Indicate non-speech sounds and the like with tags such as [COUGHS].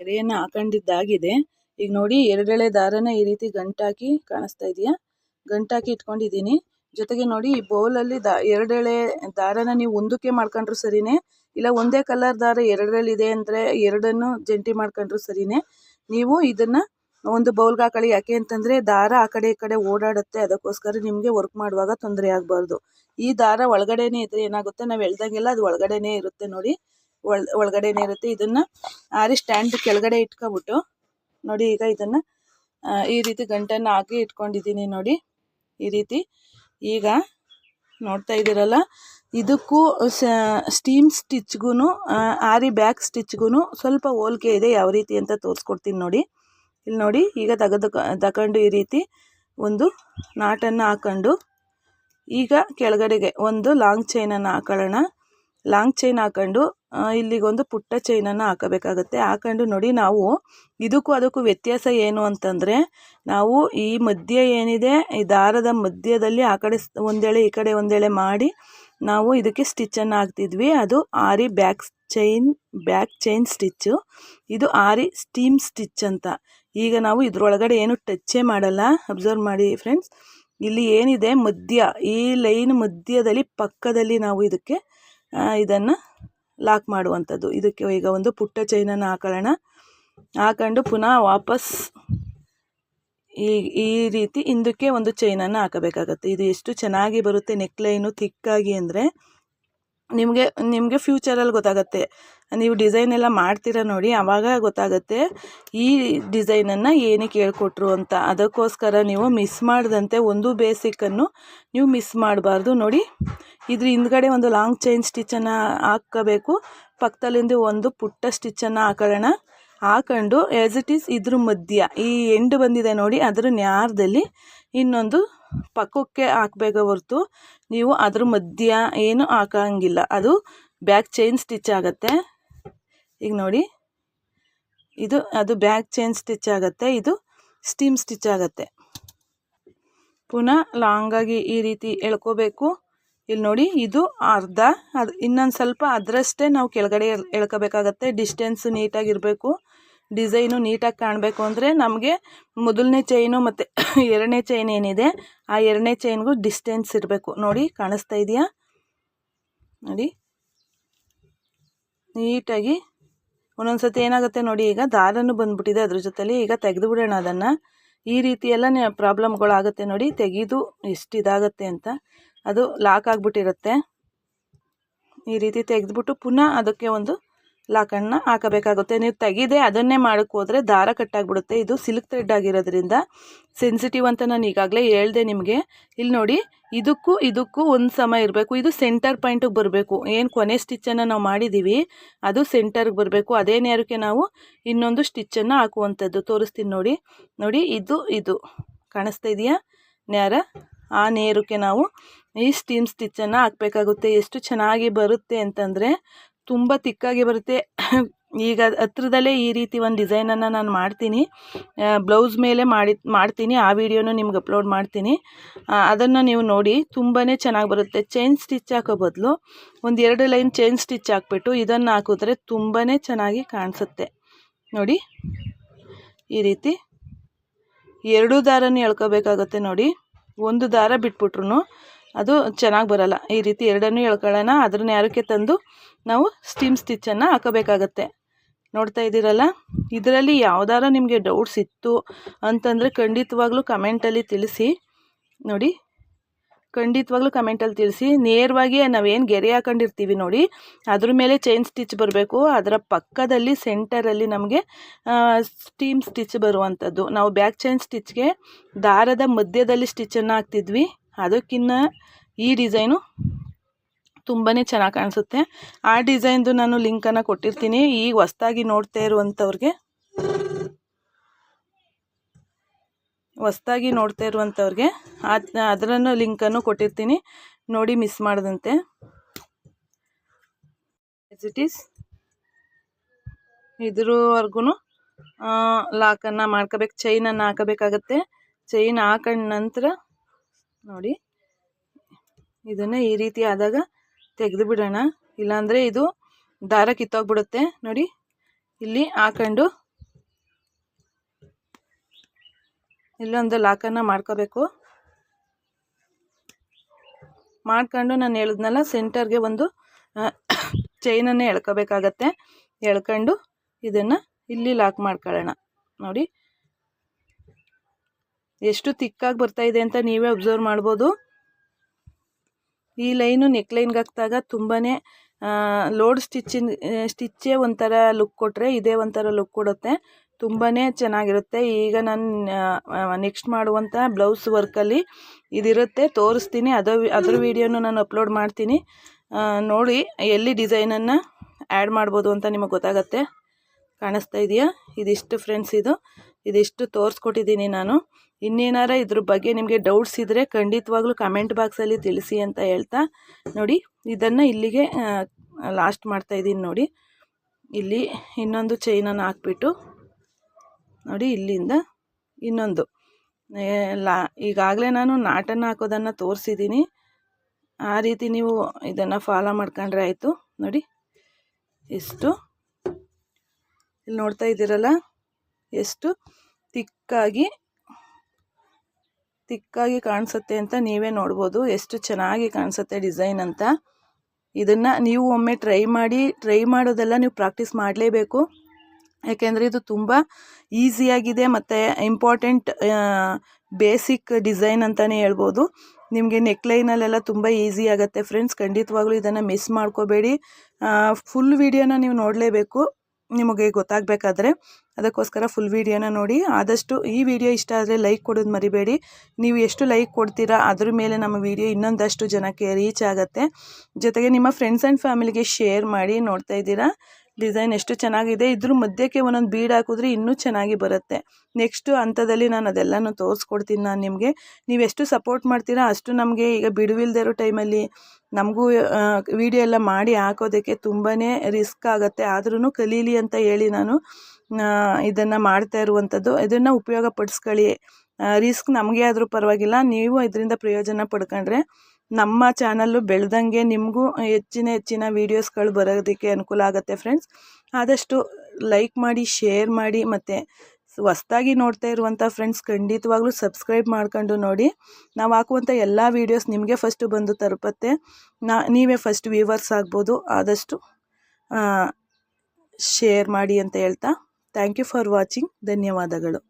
ಎಳೆಯನ್ನು ಹಾಕೊಂಡಿದ್ದಾಗಿದೆ. ಈಗ ನೋಡಿ ಎರಡೆಳೆ ದಾರನ ಈ ರೀತಿ ಗಂಟಾಕಿ ಕಾಣಿಸ್ತಾ ಇದೆಯಾ? ಗಂಟಾಕಿ ಇಟ್ಕೊಂಡಿದ್ದೀನಿ. ಜೊತೆಗೆ ನೋಡಿ ಈ ಬೌಲಲ್ಲಿ ದಾ ಎರಡೆಳೆ ದಾರನ ನೀವು ಒಂದಕ್ಕೆ ಮಾಡ್ಕೊಂಡ್ರು ಸರಿನೇ? ಇಲ್ಲ ಒಂದೇ ಕಲರ್ ದಾರ ಎರಡರಲ್ಲಿದೆ ಅಂದರೆ ಎರಡನ್ನು ಜಂಟಿ ಮಾಡ್ಕೊಂಡ್ರು ಸರಿನೇ? ನೀವು ಇದನ್ನು ಒಂದು ಬೌಲ್ಗೆ ಹಾಕೊಳ್ಳಿ. ಯಾಕೆ ಅಂತಂದರೆ ದಾರ ಆ ಕಡೆ ಈ ಕಡೆ ಓಡಾಡುತ್ತೆ. ಅದಕ್ಕೋಸ್ಕರ ನಿಮಗೆ ವರ್ಕ್ ಮಾಡುವಾಗ ತೊಂದರೆ ಆಗಬಾರ್ದು. ಈ ದಾರ ಒಳಗಡೆನೇ ಇದ್ರೆ ಏನಾಗುತ್ತೆ? ನಾವು ಎಳ್ದಂಗೆಲ್ಲ ಅದು ಒಳಗಡೆನೇ ಇರುತ್ತೆ ನೋಡಿ. ಒಳ, ಒಳಗಡೆನೇ ಇರುತ್ತೆ. ಇದನ್ನು ಆರಿ ಸ್ಟ್ಯಾಂಡ್ ಕೆಳಗಡೆ ಇಟ್ಕೊಬಿಟ್ಟು ನೋಡಿ ಈಗ ಇದನ್ನು ಈ ರೀತಿ ಗಂಟನ್ನು ಹಾಕಿ ಇಟ್ಕೊಂಡಿದ್ದೀನಿ ನೋಡಿ. ಈ ರೀತಿ ಈಗ ನೋಡ್ತಾ ಇದ್ದೀರಲ್ಲ, ಇದಕ್ಕೂ ಸ್ಟೀಮ್ ಸ್ಟಿಚ್ಗೂ ಆರಿ ಬ್ಯಾಕ್ ಸ್ಟಿಚ್ಗೂ ಸ್ವಲ್ಪ ಹೋಲಿಕೆ ಇದೆ ಯಾವ ರೀತಿ ಅಂತ ತೋರಿಸ್ಕೊಡ್ತೀನಿ ನೋಡಿ. ಇಲ್ಲಿ ನೋಡಿ, ಈಗ ತೆಗೆದು ತಗೊಂಡು ಈ ರೀತಿ ಒಂದು ನಾಟನ್ನು ಹಾಕೊಂಡು ಈಗ ಕೆಳಗಡೆಗೆ ಒಂದು ಲಾಂಗ್ ಚೈನನ್ನು ಹಾಕೊಳ್ಳೋಣ. ಲಾಂಗ್ ಚೈನ್ ಹಾಕೊಂಡು ಇಲ್ಲಿಗೊಂದು ಪುಟ್ಟ ಚೈನನ್ನು ಹಾಕಬೇಕಾಗುತ್ತೆ. ಹಾಕೊಂಡು ನೋಡಿ ನಾವು ಇದಕ್ಕೂ ಅದಕ್ಕೂ ವ್ಯತ್ಯಾಸ ಏನು ಅಂತಂದರೆ, ನಾವು ಈ ಮಧ್ಯ ಏನಿದೆ, ಈ ದಾರದ ಮಧ್ಯದಲ್ಲಿ ಆ ಕಡೆ ಒಂದೆಳೆ, ಈ ಕಡೆ ಒಂದೆಳೆ ಮಾಡಿ ನಾವು ಇದಕ್ಕೆ ಸ್ಟಿಚ್ಚನ್ನು ಹಾಕ್ತಿದ್ವಿ. ಅದು aari back chain back chain stitch. ಇದು ಆರಿ ಸ್ಟೀಮ್ ಸ್ಟಿಚ್ ಅಂತ. ಈಗ ನಾವು ಇದರೊಳಗಡೆ ಏನು ಟಚ್ಚೇ ಮಾಡಲ್ಲ. ಅಬ್ಸರ್ವ್ ಮಾಡಿ ಫ್ರೆಂಡ್ಸ್. ಇಲ್ಲಿ ಏನಿದೆ, ಮಧ್ಯ, ಈ ಲೈನ್ ಮಧ್ಯದಲ್ಲಿ, ಪಕ್ಕದಲ್ಲಿ ನಾವು ಇದಕ್ಕೆ ಇದನ್ನು ಲಾಕ್ ಮಾಡುವಂಥದ್ದು. ಇದಕ್ಕೆ ಈಗ ಒಂದು ಪುಟ್ಟ ಚೈನನ್ನು ಹಾಕೊಳ್ಳೋಣ. ಹಾಕೊಂಡು ಪುನಃ ವಾಪಸ್ ಈ ಈ ರೀತಿ ಹಿಂದಕ್ಕೆ ಒಂದು ಚೈನನ್ನು ಹಾಕಬೇಕಾಗತ್ತೆ. ಇದು ಎಷ್ಟು ಚೆನ್ನಾಗಿ ಬರುತ್ತೆ ನೆಕ್ಲೈನು ಥಿಕ್ಕಾಗಿ ಅಂದರೆ. ನಿಮಗೆ ನಿಮಗೆ ಫ್ಯೂಚರಲ್ಲಿ ಗೊತ್ತಾಗುತ್ತೆ. ನೀವು ಡಿಸೈನ್ ಎಲ್ಲ ಮಾಡ್ತೀರ ನೋಡಿ ಆವಾಗ ಗೊತ್ತಾಗುತ್ತೆ ಈ ಡಿಸೈನನ್ನು ಏನಕ್ಕೆ ಹೇಳ್ಕೊಟ್ರು ಅಂತ. ಅದಕ್ಕೋಸ್ಕರ ನೀವು ಮಿಸ್ ಮಾಡಿದಂತೆ ಒಂದು ಬೇಸಿಕ್ಕನ್ನು ನೀವು ಮಿಸ್ ಮಾಡಬಾರ್ದು ನೋಡಿ. ಇದ್ರ ಹಿಂದ್ಗಡೆ ಒಂದು ಲಾಂಗ್ ಚೈನ್ ಸ್ಟಿಚ್ಚನ್ನು ಹಾಕ್ಕೋಬೇಕು ಪಕ್ಕದಲ್ಲಿಂದ ಒಂದು ಪುಟ್ಟ ಸ್ಟಿಚ್ಚನ್ನು ಹಾಕೊಳ್ಳೋಣ. ಹಾಕೊಂಡು ಆ್ಯಸ್ ಇಟ್ ಈಸ್ ಇದ್ರ ಮಧ್ಯ, ಈ ಎಂಡು ಬಂದಿದೆ ನೋಡಿ, ಅದರ ನ್ಯಾರದಲ್ಲಿ ಇನ್ನೊಂದು ಪಕ್ಕಕ್ಕೆ ಹಾಕಬೇಕು ಹೊರ್ತು ನೀವು ಅದ್ರ ಮಧ್ಯ ಏನು ಹಾಕಂಗಿಲ್ಲ. ಅದು ಬ್ಯಾಕ್ ಚೈನ್ ಸ್ಟಿಚ್ ಆಗುತ್ತೆ. ಈಗ ನೋಡಿ. ಇದು, ಅದು ಬ್ಯಾಕ್ ಚೈನ್ ಸ್ಟಿಚ್ ಆಗುತ್ತೆ. ಇದು ಸ್ಟೀಮ್ ಸ್ಟಿಚ್ ಆಗುತ್ತೆ. ಪುನಃ ಲಾಂಗಾಗಿ ಈ ರೀತಿ ಎಳ್ಕೋಬೇಕು. ಇಲ್ಲಿ ನೋಡಿ, ಇದು ಅರ್ಧ, ಅದು ಇನ್ನೊಂದು ಸ್ವಲ್ಪ ಅದರಷ್ಟೇ ನಾವು ಕೆಳಗಡೆ ಎಳ್ಕೋಬೇಕಾಗತ್ತೆ. ಡಿಸ್ಟೆನ್ಸು ನೀಟಾಗಿರಬೇಕು ಡಿಸೈನು ನೀಟಾಗಿ ಕಾಣಬೇಕು ಅಂದರೆ ನಮಗೆ ಮೊದಲನೇ ಚೈನು ಮತ್ತು [COUGHS] ಎರಡನೇ ಚೈನ್ ಏನಿದೆ, ಆ ಎರಡನೇ ಚೈನ್ಗೂ ಡಿಸ್ಟೆನ್ಸ್ ಇರಬೇಕು. ನೋಡಿ, ಕಾಣಿಸ್ತಾ ಇದೆಯಾ? ನೋಡಿ. ನೀಟಾಗಿ ಒಂದೊಂದು ಸತಿ ಏನಾಗುತ್ತೆ ನೋಡಿ, ಈಗ ದಾರನೂ ಬಂದ್ಬಿಟ್ಟಿದೆ ಅದ್ರ ಜೊತೆಲಿ, ಈಗ ತೆಗೆದು ಬಿಡೋಣ ಅದನ್ನು. ಈ ರೀತಿ ಎಲ್ಲ ಪ್ರಾಬ್ಲಮ್ಗಳಾಗುತ್ತೆ ನೋಡಿ, ತೆಗೆದು ಎಷ್ಟು ಇದಾಗುತ್ತೆ ಅಂತ. ಅದು ಲಾಕ್ ಆಗಿಬಿಟ್ಟಿರುತ್ತೆ. ಈ ರೀತಿ ತೆಗೆದುಬಿಟ್ಟು ಪುನಃ ಅದಕ್ಕೆ ಒಂದು ಲಾಕನ್ನು ಹಾಕಬೇಕಾಗುತ್ತೆ. ನೀವು ತೆಗಿದೆ ಅದನ್ನೇ ಮಾಡೋಕ್ಕೆ ಹೋದರೆ ದಾರ ಕಟ್ಟಾಗ್ಬಿಡುತ್ತೆ. ಇದು ಸಿಲ್ಕ್ ಥ್ರೆಡ್ ಆಗಿರೋದ್ರಿಂದ ಸೆನ್ಸಿಟಿವ್ ಅಂತ ನಾನು ಈಗಾಗಲೇ ಹೇಳ್ದೆ ನಿಮಗೆ. ಇಲ್ಲಿ ನೋಡಿ, ಇದಕ್ಕೂ ಇದಕ್ಕೂ ಒಂದು ಸಮ ಇರಬೇಕು. ಇದು ಸೆಂಟರ್ ಪಾಯಿಂಟಿಗೆ ಬರಬೇಕು. ಏನು ಕೊನೆ ಸ್ಟಿಚ್ಚನ್ನು ನಾವು ಮಾಡಿದ್ದೀವಿ ಅದು ಸೆಂಟರ್ಗೆ ಬರಬೇಕು. ಅದೇ ನೇರಕ್ಕೆ ನಾವು ಇನ್ನೊಂದು ಸ್ಟಿಚ್ಚನ್ನು ಹಾಕುವಂಥದ್ದು. ತೋರಿಸ್ತೀನಿ ನೋಡಿ. ನೋಡಿ, ಇದು ಇದು. ಕಾಣಿಸ್ತಾ ಇದೆಯಾ? ನೇರ ಆ ನೇರಕ್ಕೆ ನಾವು ಈ ಸ್ಟೀಮ್ ಸ್ಟಿಚ್ಚನ್ನು ಹಾಕಬೇಕಾಗುತ್ತೆ. ಎಷ್ಟು ಚೆನ್ನಾಗಿ ಬರುತ್ತೆ ಅಂತಂದರೆ ತುಂಬ ತಿಕ್ಕಾಗಿ ಬರುತ್ತೆ. [CLEARS THROAT] ಈಗ ಹತ್ರದಲ್ಲೇ ಈ ರೀತಿ ಒಂದು ಡಿಸೈನನ್ನು ನಾನು ಮಾಡ್ತೀನಿ. ಬ್ಲೌಸ್ ಮೇಲೆ ಮಾಡಿ, ಮಾಡ್ತೀನಿ. ಆ ವಿಡಿಯೋನು ನಿಮ್ಗೆ ಅಪ್ಲೋಡ್ ಮಾಡ್ತೀನಿ. ಅದನ್ನು ನೀವು ನೋಡಿ ತುಂಬಾ ಚೆನ್ನಾಗಿ ಬರುತ್ತೆ. ಚೈನ್ ಸ್ಟಿಚ್ ಹಾಕೋ ಬದಲು ಒಂದು ಎರಡು ಲೈನ್ ಚೈನ್ ಸ್ಟಿಚ್ ಹಾಕ್ಬಿಟ್ಟು ಇದನ್ನು ಹಾಕಿದ್ರೆ ತುಂಬಾ ಚೆನ್ನಾಗಿ ಕಾಣಿಸುತ್ತೆ. ನೋಡಿ. ಈ ರೀತಿ ಎರಡು ದಾರನೂ ಎಳ್ಕೋಬೇಕಾಗತ್ತೆ ನೋಡಿ. ಒಂದು ದಾರ ಬಿಟ್ಬಿಟ್ರು ಅದು ಚೆನ್ನಾಗಿ ಬರಲ್ಲ. ಈ ರೀತಿ ಎರಡನ್ನೂ ಎಳ್ಕೊಳ್ಳೋಣ ಅದನ್ನ ಯಾರಕ್ಕೆ ತಂದು ನಾವು ಸ್ಟೀಮ್ ಸ್ಟಿಚ್ಚನ್ನು ಹಾಕಬೇಕಾಗತ್ತೆ. ನೋಡ್ತಾ ಇದ್ದೀರಲ್ಲ? ಇದರಲ್ಲಿ ಯಾವ್ದಾರ ನಿಮಗೆ ಡೌಟ್ಸ್ ಇತ್ತು ಅಂತಂದರೆ ಖಂಡಿತವಾಗ್ಲೂ ಕಮೆಂಟಲ್ಲಿ ತಿಳಿಸಿ. ನೋಡಿ, ಖಂಡಿತವಾಗ್ಲೂ ಕಮೆಂಟಲ್ಲಿ ತಿಳಿಸಿ. ನೇರವಾಗಿ ನಾವೇನು ಗೆರೆ ಹಾಕೊಂಡಿರ್ತೀವಿ ನೋಡಿ, ಅದ್ರ ಮೇಲೆ ಚೈನ್ ಸ್ಟಿಚ್ ಬರಬೇಕು. ಅದರ ಪಕ್ಕದಲ್ಲಿ ಸೆಂಟರಲ್ಲಿ ನಮಗೆ ಸ್ಟೀಮ್ ಸ್ಟಿಚ್ ಬರುವಂಥದ್ದು ನಾವು ಬ್ಯಾಕ್ ಚೈನ್ ಸ್ಟಿಚ್ಗೆ ದಾರದ ಮಧ್ಯದಲ್ಲಿ ಸ್ಟಿಚ್ಚನ್ನು ಹಾಕ್ತಿದ್ವಿ. ಅದಕ್ಕಿನ್ನ ಈ ಡಿಸೈನು ತುಂಬಾ ಚೆನ್ನಾಗಿ ಕಾಣಿಸುತ್ತೆ. ಆ ಡಿಸೈನ್ದು ನಾನು ಲಿಂಕನ್ನು ಕೊಟ್ಟಿರ್ತೀನಿ. ಈಗ ಹೊಸ್ದಾಗಿ ನೋಡ್ತಾ ಇರುವಂಥವ್ರಿಗೆ. ಹೊಸ್ದಾಗಿ ನೋಡ್ತಾ ಇರುವಂಥವ್ರಿಗೆ. ಅದರನ್ನು ಲಿಂಕನ್ನು ಕೊಟ್ಟಿರ್ತೀನಿ. ನೋಡಿ ಮಿಸ್ ಮಾಡದಂತೆ. ಇಟ್ ಈಸ್ ಇದ್ರವರೆಗೂ ಲಾಕನ್ನು ಮಾಡ್ಕೋಬೇಕು ಚೈನನ್ನು ಹಾಕಬೇಕಾಗತ್ತೆ. ಚೈನ್ ಹಾಕೊಂಡ ನಂತರ ನೋಡಿ. ಇದನ್ನು ಈ ರೀತಿ ಆದಾಗ ತೆಗೆದು ಬಿಡೋಣ. ಇಲ್ಲಾಂದರೆ ಇದು ದಾರ ಕಿತ್ತೋಗ್ಬಿಡುತ್ತೆ. ನೋಡಿ, ಇಲ್ಲಿ ಹಾಕೊಂಡು ಇಲ್ಲೊಂದು ಲಾಕನ್ನು ಮಾಡ್ಕೋಬೇಕು. ಮಾಡ್ಕೊಂಡು ನಾನು ಹೇಳಿದ್ನಲ್ಲ, ಸೆಂಟರ್ಗೆ ಒಂದು ಚೈನನ್ನು ಎಳ್ಕೋಬೇಕಾಗತ್ತೆ. ಎಳ್ಕೊಂಡು ಇದನ್ನು ಇಲ್ಲಿ ಲಾಕ್ ಮಾಡ್ಕೊಳ್ಳೋಣ. ನೋಡಿ ಎಷ್ಟು ತಿಕ್ಕಾಗಿ ಬರ್ತಾ ಇದೆ ಅಂತ ನೀವೇ ಅಬ್ಸರ್ವ್ ಮಾಡ್ಬೋದು. ಈ ಲೈನು ನೆಕ್ ಲೈನ್ಗೆ ಹಾಕಿದಾಗ ತುಂಬಾ ಲೋಡ್ ಸ್ಟಿಚ್ಚಿನ ಸ್ಟಿಚ್ಚೇ ಒಂಥರ ಲುಕ್ ಕೊಟ್ಟರೆ ಇದೇ ಒಂಥರ ಲುಕ್ ಕೊಡುತ್ತೆ. ತುಂಬಾ ಚೆನ್ನಾಗಿರುತ್ತೆ. ಈಗ ನಾನು ನೆಕ್ಸ್ಟ್ ಮಾಡುವಂಥ ಬ್ಲೌಸ್ ವರ್ಕಲ್ಲಿ ಇದಿರುತ್ತೆ. ತೋರಿಸ್ತೀನಿ. ಅದು, ಅದ್ರ ವೀಡಿಯೋನು ನಾನು ಅಪ್ಲೋಡ್ ಮಾಡ್ತೀನಿ. ನೋಡಿ ಎಲ್ಲಿ ಡಿಸೈನನ್ನು ಆ್ಯಡ್ ಮಾಡ್ಬೋದು ಅಂತ ನಿಮಗೆ ಗೊತ್ತಾಗತ್ತೆ. ಕಾಣಿಸ್ತಾ ಇದೆಯಾ? ಇದಿಷ್ಟು ಫ್ರೆಂಡ್ಸ್ ಇದು. ಇದಿಷ್ಟು ತೋರಿಸ್ಕೊಟ್ಟಿದ್ದೀನಿ ನಾನು. ಇನ್ನೇನಾರ ಇದ್ರ ಬಗ್ಗೆ ನಿಮಗೆ ಡೌಟ್ಸ್ ಇದ್ದರೆ ಖಂಡಿತವಾಗ್ಲೂ ಕಮೆಂಟ್ ಬಾಕ್ಸಲ್ಲಿ ತಿಳಿಸಿ ಅಂತ ಹೇಳ್ತಾ ನೋಡಿ, ಇದನ್ನು ಇಲ್ಲಿಗೆ ಲಾಸ್ಟ್ ಮಾಡ್ತಾ ಇದ್ದೀನಿ ನೋಡಿ. ಇಲ್ಲಿ ಇನ್ನೊಂದು ಚೈನನ್ನು ಹಾಕ್ಬಿಟ್ಟು ನೋಡಿ, ಇಲ್ಲಿಂದ ಇನ್ನೊಂದು. ಲಾ, ಈಗಾಗಲೇ ನಾನು ನಾಟನ್ನು ಹಾಕೋದನ್ನು ತೋರಿಸಿದ್ದೀನಿ. ಆ ರೀತಿ ನೀವು ಇದನ್ನು ಫಾಲೋ ಮಾಡ್ಕೊಂಡ್ರೆ ಆಯಿತು. ನೋಡಿ, ಎಷ್ಟು, ಇಲ್ಲಿ ನೋಡ್ತಾ ಇದ್ದೀರಲ್ಲ, ಎಷ್ಟು ತಿಕ್ಕಾಗಿ ತಿಕ್ಕಾಗಿ ಕಾಣಿಸುತ್ತೆ ಅಂತ ನೀವೇ ನೋಡ್ಬೋದು. ಎಷ್ಟು ಚೆನ್ನಾಗಿ ಕಾಣಿಸುತ್ತೆ ಡಿಸೈನ್ ಅಂತ. ಇದನ್ನು ನೀವು ಒಮ್ಮೆ ಟ್ರೈ ಮಾಡಿ, ಟ್ರೈ ಮಾಡೋದೆಲ್ಲ ನೀವು ಪ್ರಾಕ್ಟೀಸ್ ಮಾಡಲೇಬೇಕು. ಯಾಕೆಂದರೆ ಇದು ತುಂಬ ಈಸಿಯಾಗಿದೆ ಮತ್ತು ಇಂಪಾರ್ಟೆಂಟ್ ಬೇಸಿಕ್ ಡಿಸೈನ್ ಅಂತಲೇ ಹೇಳ್ಬೋದು. ನಿಮಗೆ ನೆಕ್ಲೈನಲ್ಲೆಲ್ಲ ತುಂಬ ಈಸಿ ಆಗುತ್ತೆ. ಫ್ರೆಂಡ್ಸ್, ಖಂಡಿತವಾಗ್ಲೂ ಇದನ್ನು ಮಿಸ್ ಮಾಡ್ಕೋಬೇಡಿ. ಫುಲ್ ವಿಡಿಯೋನ ನೀವು ನೋಡಲೇಬೇಕು. ನಿಮಗೆ ಗೊತ್ತಾಗಬೇಕಾದ್ರೆ ಅದಕ್ಕೋಸ್ಕರ ಫುಲ್ ವೀಡಿಯೋನ ನೋಡಿ. ಆದಷ್ಟು ಈ ವಿಡಿಯೋ ಇಷ್ಟ ಆದರೆ ಲೈಕ್ ಕೊಡೋದು ಮರಿಬೇಡಿ. ನೀವು ಎಷ್ಟು ಲೈಕ್ ಕೊಡ್ತೀರಾ ಅದ್ರ ಮೇಲೆ ನಮ್ಮ ವಿಡಿಯೋ ಇನ್ನೊಂದಷ್ಟು ಜನಕ್ಕೆ ರೀಚ್ ಆಗುತ್ತೆ. ಜೊತೆಗೆ ನಿಮ್ಮ ಫ್ರೆಂಡ್ಸ್ ಆ್ಯಂಡ್ ಫ್ಯಾಮಿಲಿಗೆ ಶೇರ್ ಮಾಡಿ ನೋಡ್ತಾ ಇದ್ದೀರಾ. ಡಿಸೈನ್ ಎಷ್ಟು ಚೆನ್ನಾಗಿದೆ, ಇದ್ರ ಮಧ್ಯಕ್ಕೆ ಒಂದೊಂದು ಬೀಡ್ ಹಾಕಿದ್ರೆ ಇನ್ನೂ ಚೆನ್ನಾಗಿ ಬರುತ್ತೆ. ನೆಕ್ಸ್ಟು ಹಂತದಲ್ಲಿ ನಾನು ಅದೆಲ್ಲನೂ ತೋರಿಸ್ಕೊಡ್ತೀನಿ ನಾನು ನಿಮಗೆ. ನೀವು ಎಷ್ಟು ಸಪೋರ್ಟ್ ಮಾಡ್ತೀರಾ ಅಷ್ಟು ನಮಗೆ ಈಗ ಬಿಡುವಿಲ್ದೇ ಇರೋ ಟೈಮಲ್ಲಿ ನಮಗೂ ವಿಡಿಯೋ ಎಲ್ಲ ಮಾಡಿ ಹಾಕೋದಕ್ಕೆ ತುಂಬಾ ರಿಸ್ಕ್ ಆಗುತ್ತೆ. ಆದ್ರೂ ಕಲೀಲಿ ಅಂತ ಹೇಳಿ ನಾನು ಇದನ್ನು ಮಾಡ್ತಾ ಇರುವಂಥದ್ದು. ಇದನ್ನು ಉಪಯೋಗ ಪಡಿಸ್ಕೊಳ್ಳಿ. ರಿಸ್ಕ್ ನಮಗೆ ಆದರೂ ಪರವಾಗಿಲ್ಲ, ನೀವು ಇದರಿಂದ ಪ್ರಯೋಜನ ಪಡ್ಕೊಂಡ್ರೆ ನಮ್ಮ ಚಾನಲ್ಲು ಬೆಳೆದಂಗೆ ನಿಮಗೂ ಹೆಚ್ಚಿನ ಹೆಚ್ಚಿನ ವೀಡಿಯೋಸ್ಗಳು ಬರೋದಕ್ಕೆ ಅನುಕೂಲ ಆಗುತ್ತೆ ಫ್ರೆಂಡ್ಸ್. ಆದಷ್ಟು ಲೈಕ್ ಮಾಡಿ, ಶೇರ್ ಮಾಡಿ, ಮತ್ತು ಹೊಸ್ದಾಗಿ ನೋಡ್ತಾ ಇರುವಂಥ ಫ್ರೆಂಡ್ಸ್ ಖಂಡಿತವಾಗ್ಲೂ ಸಬ್ಸ್ಕ್ರೈಬ್ ಮಾಡ್ಕೊಂಡು ನೋಡಿ. ನಾವು ಹಾಕುವಂಥ ಎಲ್ಲ ವೀಡಿಯೋಸ್ ನಿಮಗೆ ಫಸ್ಟು ಬಂದು ತಲುಪತ್ತೆ. ನಾ, ನೀವೇ ಫಸ್ಟ್ ವ್ಯೂವರ್ಸ್ ಆಗ್ಬೋದು. ಆದಷ್ಟು ಶೇರ್ ಮಾಡಿ ಅಂತ ಹೇಳ್ತಾ. ಥ್ಯಾಂಕ್ ಯು ಫಾರ್ ವಾಚಿಂಗ್ ಧನ್ಯವಾದಗಳು.